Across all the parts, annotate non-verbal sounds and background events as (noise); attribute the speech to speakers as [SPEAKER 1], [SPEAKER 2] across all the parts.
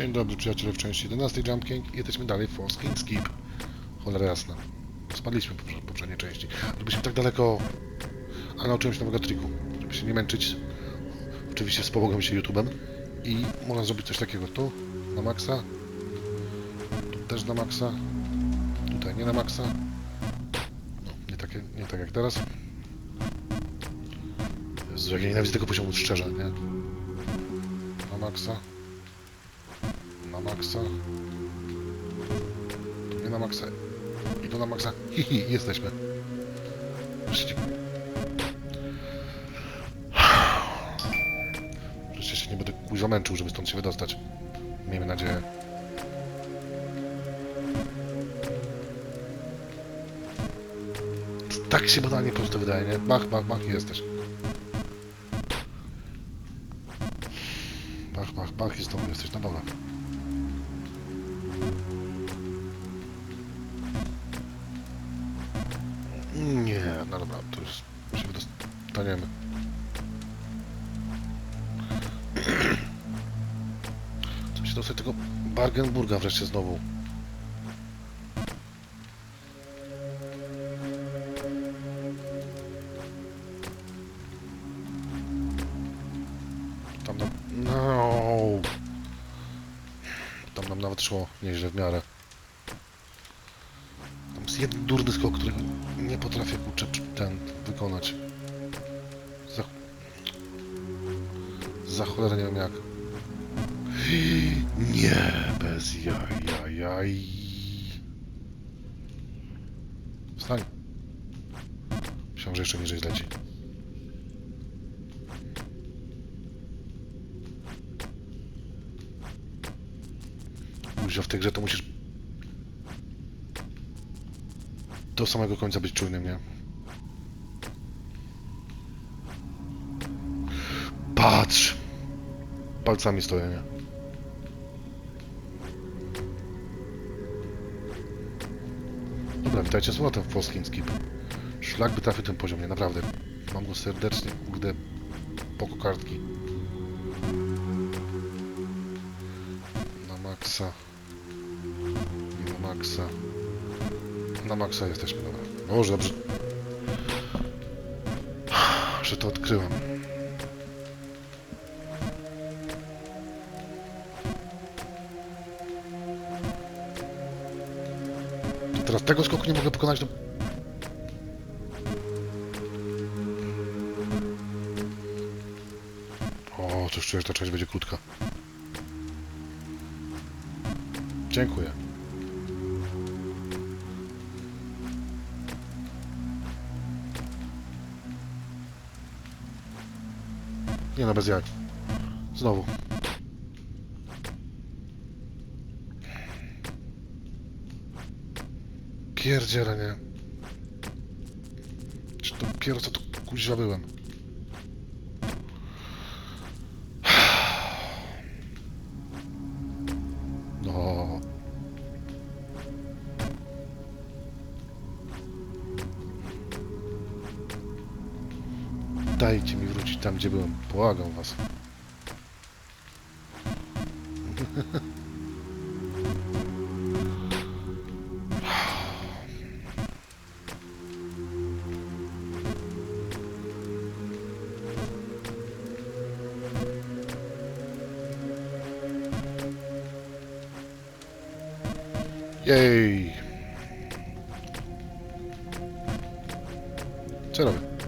[SPEAKER 1] Dzień dobry przyjaciele w części 11 Jump King i jesteśmy dalej w Force King Skip. Cholera jasna. Spadliśmy w poprzedniej części. Żebyśmy tak daleko... A nauczyłem się nowego triku. Żeby się nie męczyć. Oczywiście wspomogłem się YouTube'em. I można zrobić coś takiego tu, na maksa. Tu też na maksa. Tutaj nie na maksa. No, nie, takie, nie tak jak teraz. Jezu, jak ja nienawidzę tego poziomu, szczerze, nie? Na maksa. Maksa. Tu nie na maksa. I tu na maksa. Hihi, jesteśmy. Wreszcie. Wreszcie się nie będę kuźwa męczył, żeby stąd się wydostać. Miejmy nadzieję. Tak się banalnie po prostu wydaje, nie? Bach, bach, bach i jesteś. Bach, bach, bach i znowu jesteś. No dobra. No dobra, to już się wydostaniemy. (clears throat) Co się dostać tego Bargenburga wreszcie znowu. Tam nam... No. Tam nam nawet szło nieźle w miarę. Jeden durny skok, który nie potrafię kurczę ten wykonać. Za... Za cholerę nie wiem jak. (gasps) Nie, bez jaj, jaj, jaj. Wstań. Myślałem, że jeszcze niżej zleci. Kuźwa, w tej grze to musisz do samego końca być czujnym, nie? Patrz! Palcami stoję, nie? Dobra, witajcie z powrotem w polskim skip. Szlak by trafił ten poziom, nie? Naprawdę. Mam go serdecznie, kurde, po kokardki. Na maksa. Na maksa. Na maksa jesteśmy, dobra. Może dobrze. Że to odkryłem. To teraz tego skoku nie mogę pokonać, to... O, coś czuję, że ta część będzie krótka. Dziękuję. Nie no, bez jak. Znowu. Pierdziele, nie. Czy to kierowca to kuźwa byłem? Gdzie byłem. Błagam was. Jej. Co robię?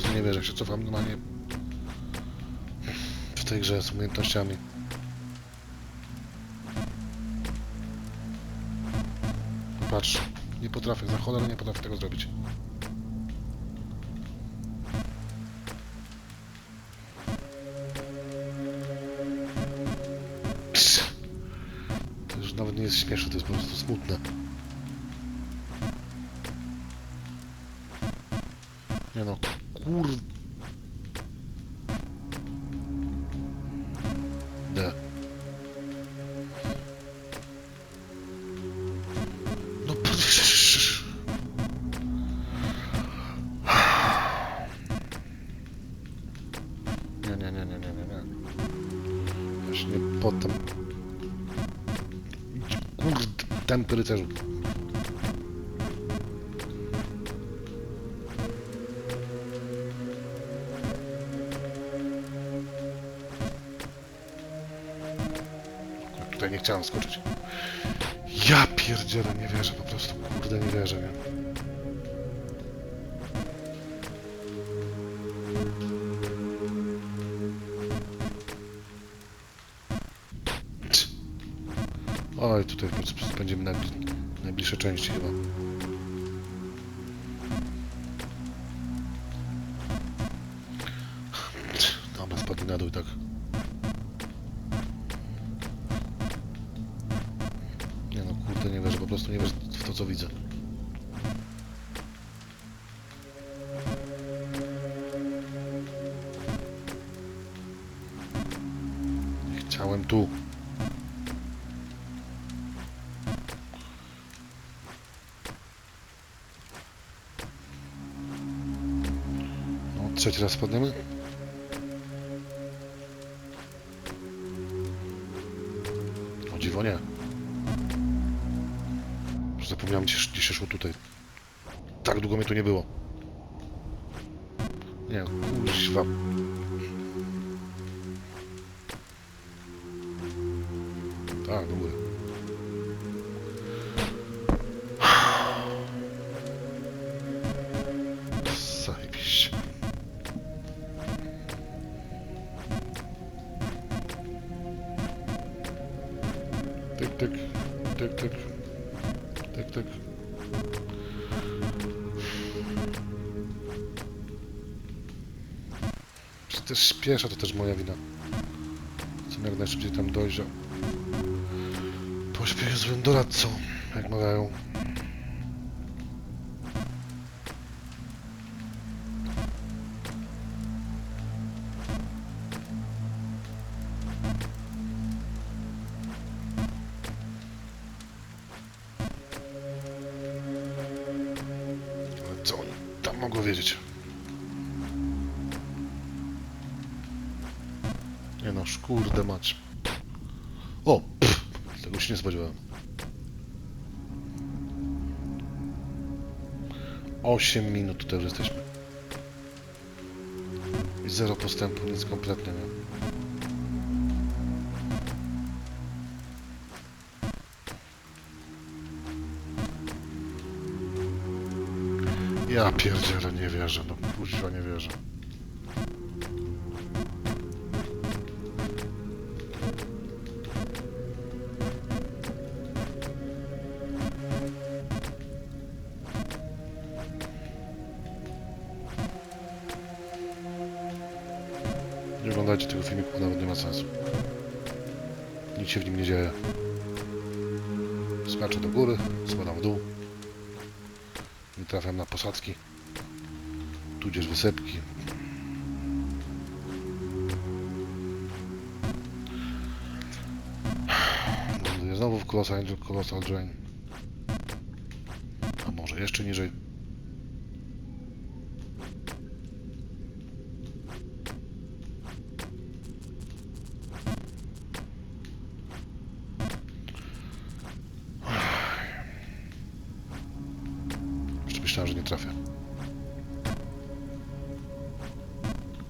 [SPEAKER 1] Prostu nie wierzę, jak się cofam normalnie w tej grze z umiejętnościami. Patrz, nie potrafię, za cholerę nie potrafię tego zrobić. Już nawet nie jest śmieszne, to jest po prostu smutne. Nie no, Kur... De. No przecież... Nie, nie, nie, nie, nie, nie, nie. Już nie potem. Kurde, ten rycerzu. Chciałem skoczyć. Ja pierdzielę, nie wierzę, po prostu kurde nie wierzę, nie? Oj, tutaj spędzimy najbli najbliższe części chyba. Dobra, spadli na dół tak. Prostu nie wierzę w to, co widzę. Chciałem tu. No, trzeci raz spadniemy? O dziwo nie. Zapomniałem, gdzie, gdzie się szło tutaj. Tak długo mnie tu nie było. Nie, kuźwa. Tak, do góry. Zajebiście. Tyk, tyk, tyk, tyk, tyk. Przecież śpieszę, to też moja wina. Chcę jak najszybciej tam dojść. a Pośpiech złym doradcą, jak mawiają. Mogą wiedzieć? Nie no, kurde mać. O! Pff, tego się nie spodziewałem. 8 minut tutaj już jesteśmy. I zero postępu, nic kompletnie nie. Ja pierdzielę, nie wierzę, no kuźwa nie wierzę. Nie oglądajcie tego filmiku, bo nawet nie ma sensu. Nic się w nim nie dzieje. Skaczę do góry, spadam w dół. Trafiam na posadzki. Tudzież wysepki. Znowu w Colossal, Colossal Drain. A może jeszcze niżej. Jeszcze myślałem, że nie trafię.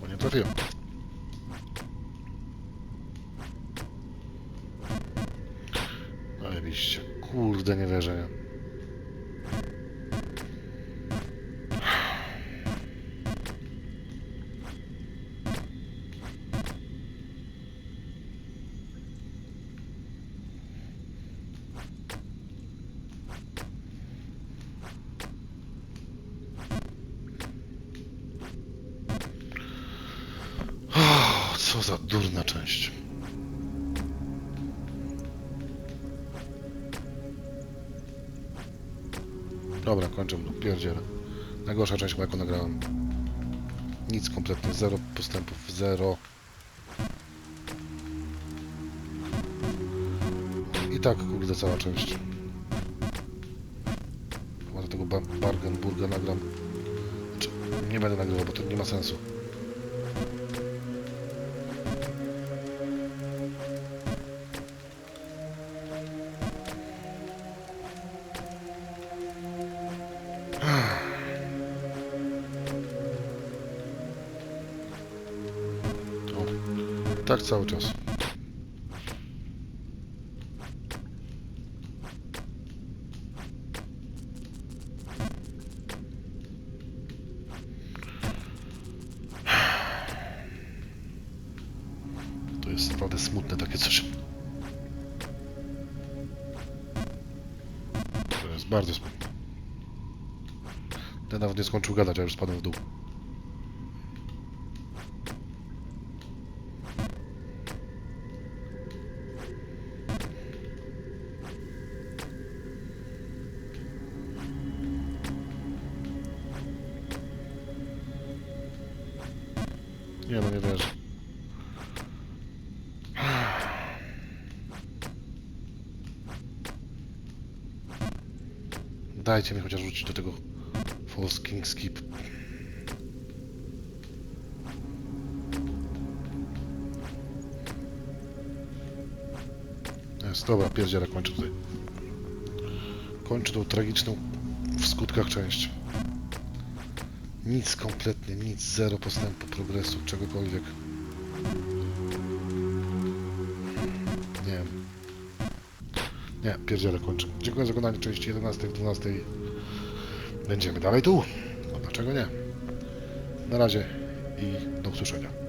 [SPEAKER 1] Bo nie trafiłem. Zajebiście. Kurde, nie wierzę. Nie. O, co za durna część. Dobra, kończę, no, pierdzielę. Najgorsza część chyba jaką nagrałem. Nic kompletnie, zero postępów, zero. I tak, kurde, cała część. Chyba do tego ba Bargenburga nagram. Znaczy, nie będę nagrywał, bo to nie ma sensu. Jak cały czas. To jest naprawdę smutne takie coś. To jest bardzo smutne. Ten nawet nie skończył gadać, a już spadł w dół. Dajcie mi chociaż wrócić do tego False King Skip. Jest, dobra, pierdziele, kończę tutaj. Kończę tą tragiczną w skutkach część. Nic kompletnie, nic, zero postępu, progresu, czegokolwiek. Nie, pierdziele kończę. Dziękuję za oglądanie części 11, 12. Będziemy dalej tu. No dlaczego nie? Na razie i do usłyszenia.